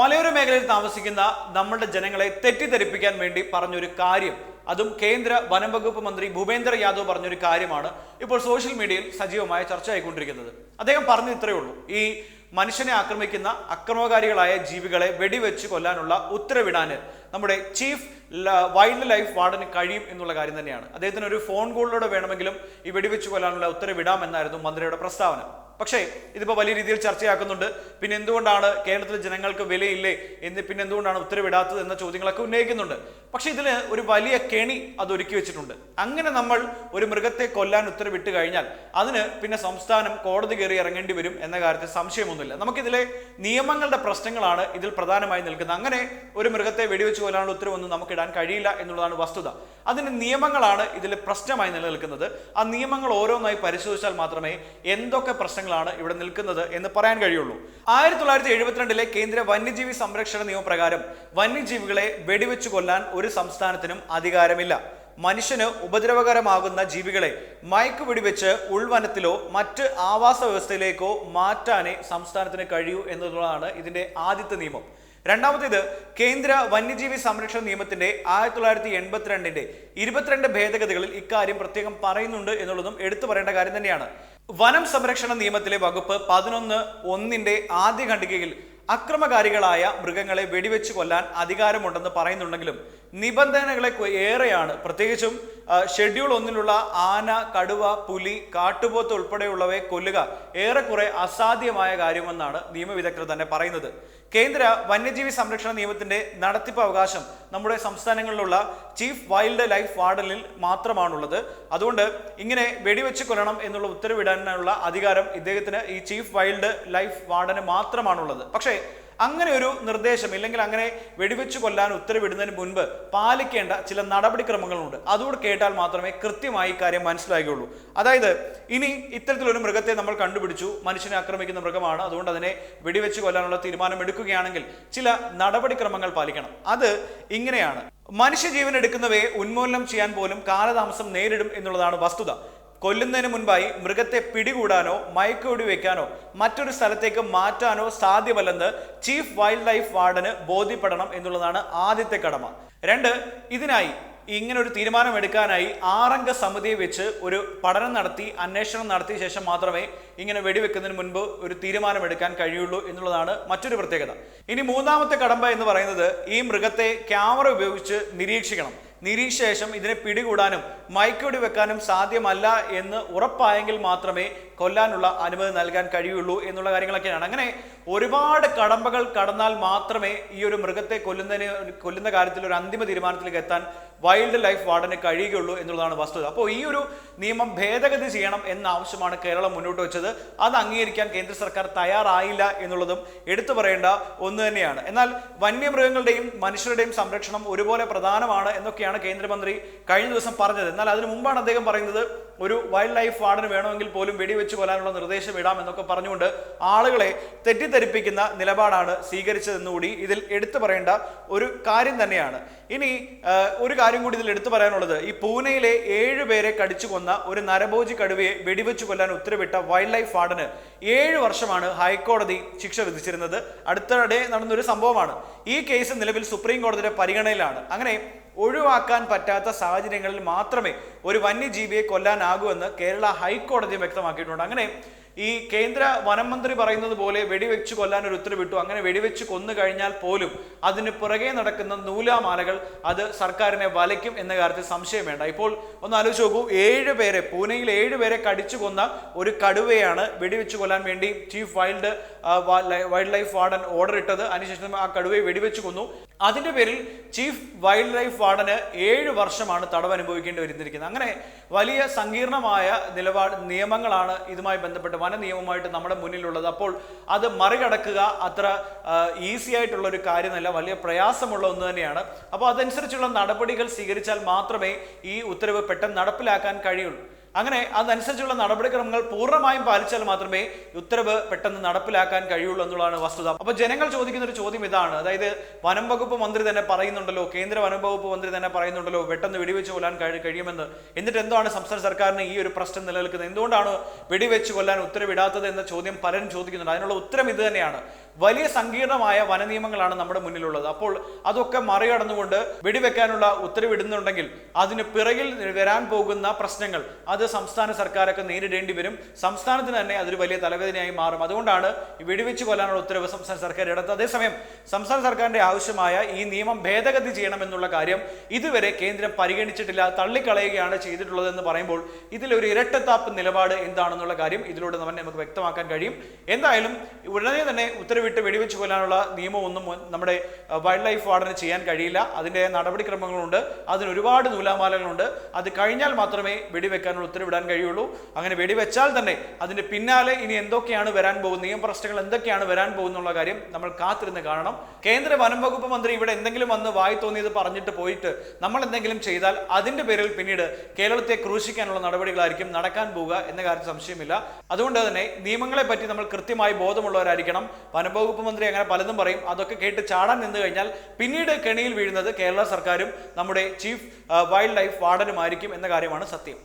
മലയോര മേഖലയിൽ താമസിക്കുന്ന നമ്മുടെ ജനങ്ങളെ തെറ്റിദ്ധരിപ്പിക്കാൻ വേണ്ടി പറഞ്ഞൊരു കാര്യം. അതും കേന്ദ്ര വനംവകുപ്പ് മന്ത്രി ഭൂപേന്ദ്ര യാദവ് പറഞ്ഞൊരു കാര്യമാണ് ഇപ്പോൾ സോഷ്യൽ മീഡിയയിൽ സജീവമായ ചർച്ചയായിക്കൊണ്ടിരിക്കുന്നത്. അദ്ദേഹം പറഞ്ഞു ഇത്രയേ ഉള്ളൂ. ഈ മനുഷ്യനെ ആക്രമിക്കുന്ന അക്രമകാരികളായ ജീവികളെ വെടിവെച്ച് കൊല്ലാനുള്ള ഉത്തരവിടാൻ നമ്മുടെ ചീഫ് വൈൽഡ് ലൈഫ് വാർഡന് കഴിയും എന്നുള്ള കാര്യം തന്നെയാണ്. അദ്ദേഹത്തിന് ഒരു ഫോൺ കോളിലൂടെ വേണമെങ്കിലും ഈ വെടിവെച്ച് കൊല്ലാനുള്ള ഉത്തരവിടാമെന്നായിരുന്നു മന്ത്രിയുടെ പ്രസ്താവന. പക്ഷേ ഇതിപ്പോൾ വലിയ രീതിയിൽ ചർച്ചയാക്കുന്നുണ്ട്. പിന്നെ എന്തുകൊണ്ടാണ് കേരളത്തിലെ ജനങ്ങൾക്ക് വിലയില്ലേ എന്ന് പിന്നെ എന്തുകൊണ്ടാണ് ഉത്തരവിടാത്തത് എന്ന ചോദ്യങ്ങളൊക്കെ ഉന്നയിക്കുന്നുണ്ട്. പക്ഷേ ഇതിന് ഒരു വലിയ കെണി അത് ഒരുക്കി വെച്ചിട്ടുണ്ട്. അങ്ങനെ നമ്മൾ ഒരു മൃഗത്തെ കൊല്ലാൻ ഉത്തരവിട്ട് കഴിഞ്ഞാൽ അതിന് പിന്നെ സംസ്ഥാനം കോടതി കയറി ഇറങ്ങേണ്ടി വരും എന്ന കാര്യത്തിൽ സംശയമൊന്നുമില്ല. നമുക്കിതിലെ നിയമങ്ങളുടെ പ്രശ്നങ്ങളാണ് ഇതിൽ പ്രധാനമായി നിൽക്കുന്നത്. അങ്ങനെ ഒരു മൃഗത്തെ വെടിവെച്ച് കൊല്ലാനുള്ള ഉത്തരവൊന്നും നമുക്ക് ഇടാൻ കഴിയില്ല എന്നുള്ളതാണ് വസ്തുത. അതിന് നിയമങ്ങളാണ് ഇതിൽ പ്രശ്നമായി നിലനിൽക്കുന്നത്. ആ നിയമങ്ങൾ ഓരോന്നായി പരിശോധിച്ചാൽ മാത്രമേ എന്തൊക്കെ പ്രശ്നങ്ങളാണ് ഇവിടെ നിൽക്കുന്നത് എന്ന് പറയാൻ കഴിയുള്ളൂ. ആയിരത്തി തൊള്ളായിരത്തി എഴുപത്തിരണ്ടിലെ കേന്ദ്ര വന്യജീവി സംരക്ഷണ നിയമപ്രകാരം വന്യജീവികളെ വെടിവെച്ചു കൊല്ലാൻ ഒരു സംസ്ഥാനത്തിനും അധികാരമില്ല. മനുഷ്യന് ഉപദ്രവകരമാകുന്ന ജീവികളെ മയക്ക് വെടിവെച്ച് ഉൾവനത്തിലോ മറ്റ് ആവാസ വ്യവസ്ഥയിലേക്കോ മാറ്റാനേ സംസ്ഥാനത്തിന് കഴിയൂ എന്നുള്ളതാണ് ഇതിന്റെ ആദ്യത്തെ നിയമം. രണ്ടാമത്തേത് കേന്ദ്ര വന്യജീവി സംരക്ഷണ നിയമത്തിന്റെ ആയിരത്തി തൊള്ളായിരത്തി എൺപത്തിരണ്ടിന്റെ ഇരുപത്തിരണ്ട് ഭേദഗതികളിൽ ഇക്കാര്യം പ്രത്യേകം പറയുന്നുണ്ട് എന്നുള്ളതും എടുത്തു പറയേണ്ട കാര്യം തന്നെയാണ്. വനം സംരക്ഷണ നിയമത്തിലെ വകുപ്പ് പതിനൊന്ന് ഒന്നിന്റെ ആദ്യ ഖണ്ഡികയിൽ അക്രമകാരികളായ മൃഗങ്ങളെ വെടിവെച്ച് കൊല്ലാൻ അധികാരമുണ്ടെന്ന് പറയുന്നുണ്ടെങ്കിലും നിബന്ധനകളെ ഏറെയാണ്. പ്രത്യേകിച്ചും ഷെഡ്യൂൾ ഒന്നിലുള്ള ആന കടുവ പുലി കാട്ടുപോത്ത് ഉൾപ്പെടെയുള്ളവയെ കൊല്ലുക ഏറെക്കുറെ അസാധ്യമായ കാര്യമെന്നാണ് നിയമവിദഗ്ധർ തന്നെ പറയുന്നത്. കേന്ദ്ര വന്യജീവി സംരക്ഷണ നിയമത്തിന്റെ നടത്തിപ്പ് അവകാശം നമ്മുടെ സംസ്ഥാനങ്ങളിലുള്ള ചീഫ് വൈൽഡ് ലൈഫ് വാർഡനിൽ മാത്രമാണുള്ളത്. അതുകൊണ്ട് ഇങ്ങനെ വെടിവെച്ച് കൊല്ലണം എന്നുള്ള ഉത്തരവിടാനുള്ള അധികാരം ഇദ്ദേഹത്തിന് ഈ ചീഫ് വൈൽഡ് ലൈഫ് വാർഡന് മാത്രമാണുള്ളത്. പക്ഷേ അങ്ങനെ ഒരു നിർദ്ദേശം ഇല്ലെങ്കിൽ അങ്ങനെ വെടിവെച്ച് കൊല്ലാൻ ഉത്തരവിടുന്നതിന് മുൻപ് പാലിക്കേണ്ട ചില നടപടിക്രമങ്ങളുണ്ട്. അതുകൂടെ കേട്ടാൽ മാത്രമേ കൃത്യമായി കാര്യം മനസ്സിലാകുകയുള്ളൂ. അതായത് ഇനി ഇത്തരത്തിലൊരു മൃഗത്തെ നമ്മൾ കണ്ടുപിടിച്ചു. മനുഷ്യനെ ആക്രമിക്കുന്ന മൃഗമാണ്. അതുകൊണ്ട് അതിനെ വെടിവെച്ച് കൊല്ലാനുള്ള തീരുമാനം എടുക്കുകയാണെങ്കിൽ ചില നടപടിക്രമങ്ങൾ പാലിക്കണം. അത് ഇങ്ങനെയാണ്. മനുഷ്യജീവൻ എടുക്കുന്നവയെ ഉന്മൂലനം ചെയ്യാൻ പോലും കാലതാമസം നേരിടും എന്നുള്ളതാണ് വസ്തുത. കൊല്ലുന്നതിന് മുൻപായി മൃഗത്തെ പിടികൂടാനോ മയക്കുവെടി വെക്കാനോ മറ്റൊരു സ്ഥലത്തേക്ക് മാറ്റാനോ സാധ്യമല്ലെന്ന് ചീഫ് വൈൽഡ് ലൈഫ് വാർഡന് ബോധ്യപ്പെടണം എന്നുള്ളതാണ് ആദ്യത്തെ കടമ. രണ്ട് ഇതിനായി ഇങ്ങനെ ഒരു തീരുമാനം എടുക്കാനായി ആറംഗ സമിതിയെ വെച്ച് ഒരു പഠനം നടത്തി അന്വേഷണം നടത്തിയ ശേഷം മാത്രമേ ഇങ്ങനെ വെടിവെക്കുന്നതിന് മുൻപ് ഒരു തീരുമാനം എടുക്കാൻ കഴിയുള്ളൂ എന്നുള്ളതാണ് മറ്റൊരു പ്രത്യേകത. ഇനി മൂന്നാമത്തെ കടമ്പ എന്ന് പറയുന്നത് ഈ മൃഗത്തെ ക്യാമറ ഉപയോഗിച്ച് നിരീക്ഷിക്കണം. നിരീക്ഷിച്ച ശേഷം ഇതിനെ പിടികൂടാനും മയക്കുവെടി വെക്കാനും സാധ്യമല്ല എന്ന് ഉറപ്പായെങ്കിൽ മാത്രമേ കൊല്ലാനുള്ള അനുമതി നൽകാൻ കഴിയുള്ളൂ എന്നുള്ള കാര്യങ്ങളൊക്കെയാണ്. അങ്ങനെ ഒരുപാട് കടമ്പകൾ കടന്നാൽ മാത്രമേ ഈ ഒരു മൃഗത്തെ കൊല്ലുന്നതിന് കൊല്ലുന്ന കാര്യത്തിൽ ഒരു അന്തിമ തീരുമാനത്തിലേക്ക് എത്താൻ വൈൽഡ് ലൈഫ് വാർഡന് കഴിയുകയുള്ളൂ എന്നുള്ളതാണ് വസ്തുത. അപ്പോൾ ഈ ഒരു നിയമം ഭേദഗതി ചെയ്യണം എന്ന ആവശ്യമാണ് കേരളം മുന്നോട്ട് വെച്ചത്. അത് അംഗീകരിക്കാൻ കേന്ദ്ര സർക്കാർ തയ്യാറായില്ല എന്നുള്ളതും എടുത്തു പറയേണ്ട ഒന്ന് തന്നെയാണ്. എന്നാൽ വന്യമൃഗങ്ങളുടെയും മനുഷ്യരുടെയും സംരക്ഷണം ഒരുപോലെ പ്രധാനമാണ് എന്നൊക്കെയാണ് കേന്ദ്രമന്ത്രി കഴിഞ്ഞ ദിവസം പറഞ്ഞത്. എന്നാൽ അതിനു മുമ്പാണ് അദ്ദേഹം പറയുന്നത് ഒരു വൈൽഡ് ലൈഫ് വാർഡന് വേണമെങ്കിൽ പോലും വെടിവെച്ച് കൊല്ലാനുള്ള നിർദ്ദേശം ഇടാം എന്നൊക്കെ പറഞ്ഞുകൊണ്ട് ആളുകളെ തെറ്റിദ്ധരിപ്പിക്കുന്ന നിലപാടാണ് സ്വീകരിച്ചതെന്നുകൂടി ഇതിൽ എടുത്തു പറയേണ്ട ഒരു കാര്യം തന്നെയാണ്. ഇനി ഒരു കാര്യം കൂടി ഇതിൽ എടുത്തു പറയാനുള്ളത്. ഈ പൂനെയിലെ ഏഴ് പേരെ കടിച്ചു കൊന്ന ഒരു നരഭോജി കടുവയെ വെടിവെച്ച് കൊല്ലാൻ ഉത്തരവിട്ട വൈൽഡ് ലൈഫ് വാർഡന് ഏഴ് വർഷമാണ് ഹൈക്കോടതി ശിക്ഷ വിധിച്ചിരുന്നത്. അടുത്തിടെ നടന്നൊരു സംഭവമാണ്. ഈ കേസ് നിലവിൽ സുപ്രീം കോടതിയുടെ പരിഗണനയിലാണ്. അങ്ങനെ ഒഴിവാക്കാൻ പറ്റാത്ത സാഹചര്യങ്ങളിൽ മാത്രമേ ഒരു വന്യജീവിയെ കൊല്ലാനാകുമെന്ന് കേരള ഹൈക്കോടതി വ്യക്തമാക്കിയിട്ടുണ്ട്. അങ്ങനെ ഈ കേന്ദ്ര വനം മന്ത്രി പറയുന്നത് പോലെ വെടിവെച്ച് കൊല്ലാൻ ഒരു ഉത്തരവിട്ടു. അങ്ങനെ വെടിവെച്ച് കൊന്നു കഴിഞ്ഞാൽ പോലും അതിന് പുറകെ നടക്കുന്ന നൂലാമാലകൾ അത് സർക്കാരിനെ വലയ്ക്കും എന്ന കാര്യത്തിൽ സംശയം വേണ്ട. ഇപ്പോൾ ഒന്ന് ആലോചിച്ച് നോക്കൂ ഏഴ് പേരെ പൂനെയിൽ ഏഴ് പേരെ കടിച്ചു കൊന്ന ഒരു കടുവയാണ് വെടിവെച്ച് കൊല്ലാൻ വേണ്ടി chief wild wildlife warden order ഇട്ടത്. അതിനുശേഷം ആ കടുവയെ വെടിവെച്ച് കൊന്നു. അതിന്റെ പേരിൽ ചീഫ് വൈൽഡ് ലൈഫ് വാർഡന് ഏഴ് വർഷമാണ് തടവ് അനുഭവിക്കേണ്ടി വരുന്നിരിക്കുന്നത് അങ്ങനെ വലിയ സങ്കീർണമായ നിലപാട് നിയമങ്ങളാണ് ഇതുമായി ബന്ധപ്പെട്ട് നിയമമായിട്ട് നമ്മുടെ മുന്നിലുള്ളത്. അപ്പോൾ അത് മറികടക്കുക അത്ര ഈസി ആയിട്ടുള്ള ഒരു കാര്യമല്ല. വലിയ പ്രയാസമുള്ള ഒന്ന് തന്നെയാണ്. അപ്പോൾ അതനുസരിച്ചുള്ള നടപടികൾ സ്വീകരിച്ചാൽ മാത്രമേ ഈ ഉത്തരവ് പെട്ടെന്ന് നടപ്പിലാക്കാൻ കഴിയുള്ളൂ. അങ്ങനെ അതനുസരിച്ചുള്ള നടപടിക്രമങ്ങൾ പൂർണമായും പാലിച്ചാൽ മാത്രമേ ഉത്തരവ് പെട്ടെന്ന് നടപ്പിലാക്കാൻ കഴിയുള്ളൂ എന്നുള്ളതാണ് വസ്തുത. അപ്പോൾ ജനങ്ങൾ ചോദിക്കുന്ന ഒരു ചോദ്യം ഇതാണ്. അതായത് വനം വകുപ്പ് മന്ത്രി തന്നെ പറയുന്നുണ്ടല്ലോ കേന്ദ്ര വനം വകുപ്പ് മന്ത്രി തന്നെ പറയുന്നുണ്ടല്ലോ പെട്ടെന്ന് വെടിവെച്ച് കൊല്ലാൻ കഴി- കഴിയുമെന്ന്. എന്നിട്ട് എന്താണ് സംസ്ഥാന സർക്കാരിന് ഈ ഒരു പ്രശ്നം നിലനിൽക്കുന്നത്? എന്തുകൊണ്ടാണ് വെടിവെച്ച് കൊല്ലാൻ ഉത്തരവിടാത്തത് എന്ന ചോദ്യം പലരും ചോദിക്കുന്നുണ്ട്. അതിനുള്ള ഉത്തരം ഇത് തന്നെയാണ്. വലിയ സങ്കീർണമായ വനനിയമങ്ങളാണ് നമ്മുടെ മുന്നിലുള്ളത്. അപ്പോൾ അതൊക്കെ മറികടന്നുകൊണ്ട് വെടിവെക്കാനുള്ള ഉത്തരവിടുന്നുണ്ടെങ്കിൽ അതിന് പിറകിൽ വരാൻ പോകുന്ന പ്രശ്നങ്ങൾ അത് സംസ്ഥാന സർക്കാരൊക്കെ നേരിടേണ്ടി വരും. സംസ്ഥാനത്തിന് തന്നെ അതൊരു വലിയ തലവേദനയായി മാറും. അതുകൊണ്ടാണ് വെടിവെച്ച് കൊല്ലാനുള്ള ഉത്തരവ് സംസ്ഥാന സർക്കാർ എടുത്തത് അതേസമയം സംസ്ഥാന സർക്കാരിന്റെ ആവശ്യമായ ഈ നിയമം ഭേദഗതി ചെയ്യണമെന്നുള്ള കാര്യം ഇതുവരെ കേന്ദ്രം പരിഗണിച്ചിട്ടില്ല തള്ളിക്കളയുകയാണ് ചെയ്തിട്ടുള്ളതെന്ന് പറയുമ്പോൾ ഇതിലൊരു ഇരട്ടത്താപ്പ് നിലപാട് എന്താണെന്നുള്ള കാര്യം ഇതിലൂടെ നമ്മൾ നമുക്ക് വ്യക്തമാക്കാൻ കഴിയും. എന്തായാലും ഉടനെ തന്നെ ഉത്തരവിട്ട് വെടിവെച്ച് കൊല്ലാനുള്ള നിയമമൊന്നും നമ്മുടെ വൈൽഡ് ലൈഫ് വാർഡന് ചെയ്യാൻ കഴിയില്ല. അതിന്റെ നടപടിക്രമങ്ങളുണ്ട്. അതിന് ഒരുപാട് നൂലാമാലകളുണ്ട്. അത് കഴിഞ്ഞാൽ മാത്രമേ വെടിവെക്കാനുള്ള ഉത്തരവിടാൻ കഴിയുള്ളൂ. അങ്ങനെ വെടിവെച്ചാൽ തന്നെ അതിന്റെ പിന്നാലെ ഇനി എന്തൊക്കെയാണ് വരാൻ പോകുന്നത്? നിയമപ്രശ്നങ്ങൾ എന്തൊക്കെയാണ് വരാൻ പോകുന്നുള്ള കാര്യം നമ്മൾ കാത്തിരുന്ന് കാണണം. കേന്ദ്ര വനം വകുപ്പ് മന്ത്രി ഇവിടെ എന്തെങ്കിലും വന്ന് വായി തോന്നിയത് പറഞ്ഞിട്ട് പോയിട്ട് നമ്മൾ എന്തെങ്കിലും ചെയ്താൽ അതിന്റെ പേരിൽ പിന്നീട് കേരളത്തെ ക്രൂശിക്കാനുള്ള നടപടികളായിരിക്കും നടക്കാൻ പോവുക എന്ന കാര്യം സംശയമില്ല. അതുകൊണ്ട് തന്നെ നിയമങ്ങളെ പറ്റി നമ്മൾ കൃത്യമായി ബോധമുള്ളവരായിരിക്കണം. വനം വകുപ്പ് മന്ത്രി അങ്ങനെ പലതും പറയും. അതൊക്കെ കേട്ട് ചാടാൻ നിന്ന് കഴിഞ്ഞാൽ പിന്നീട് കെണിയിൽ വീഴുന്നത് കേരള സർക്കാരും നമ്മുടെ ചീഫ് വൈൽഡ് ലൈഫ് വാർഡനുമായിരിക്കും എന്ന കാര്യമാണ് സത്യം.